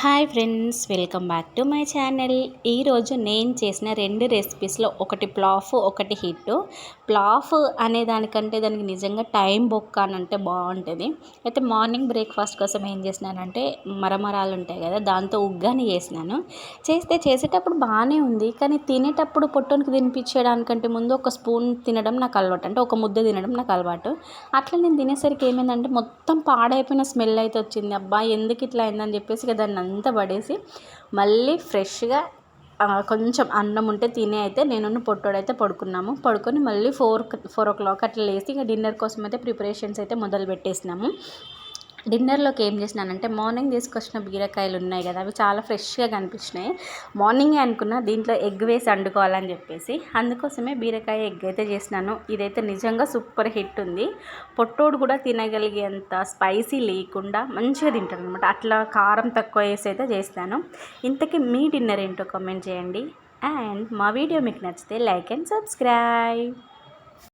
Hi friends welcome back to my channel. ఈరోజు నేను చేసిన రెండు రెసిపీస్లో ఒకటి ప్లాఫ్ ఒకటి హిట్. ప్లాఫ్ అనే దానికంటే దానికి నిజంగా టైం బొక్క అని అంటే బాగుంటుంది. అయితే మార్నింగ్ బ్రేక్ఫాస్ట్ కోసం ఏం చేసినానంటే మరమరాలు ఉంటాయి కదా దాంతో ఉగ్గాని చేసినాను. చేస్తే చేసేటప్పుడు బాగానే ఉంది కానీ తినేటప్పుడు పొట్టునికి తినిపించడానికంటే ముందు ఒక స్పూన్ తినడం నాకు అలవాటు అంటే ఒక ముద్ద తినడం నాకు అలవాటు. అట్లా నేను తినేసరికి ఏమైందంటే మొత్తం పాడైపోయిన స్మెల్ అయితే వచ్చింది. అబ్బా ఎందుకు ఇట్లా అయిందని చెప్పేసి దాన్ని అంతా పడేసి మళ్ళీ ఫ్రెష్గా కొంచెం అన్నం ఉంటే తినే అయితే నేను పొట్టోడైతే పడుకున్నాము. పడుకొని మళ్ళీ ఫోర్ ఫోర్ ఓ క్లాక్ అట్లా లేసి ఇక డిన్నర్ కోసం అయితే ప్రిపరేషన్స్ అయితే మొదలు పెట్టేసినాము డిన్నర్లోకి ఏం చేసినానంటే మార్నింగ్ తీసుకొచ్చిన బీరకాయలు ఉన్నాయి కదా అవి చాలా ఫ్రెష్గా కనిపించినాయి. మార్నింగే అనుకున్నా దీంట్లో ఎగ్ వేసి వండుకోవాలని చెప్పేసి అందుకోసమే బీరకాయ ఎగ్ అయితే చేసినాను. ఇదైతే నిజంగా సూపర్ హిట్ ఉంది. పొట్టోడు కూడా తినగలిగేంత స్పైసీ లేకుండా మంచిగా తింటాను అనమాట అట్లా కారం తక్కువ వేసి అయితే చేస్తాను ఇంతకీ మీ డిన్నర్ ఏంటో కామెంట్ చేయండి. అండ్ మా వీడియో మీకు నచ్చితే లైక్ అండ్ సబ్స్క్రైబ్.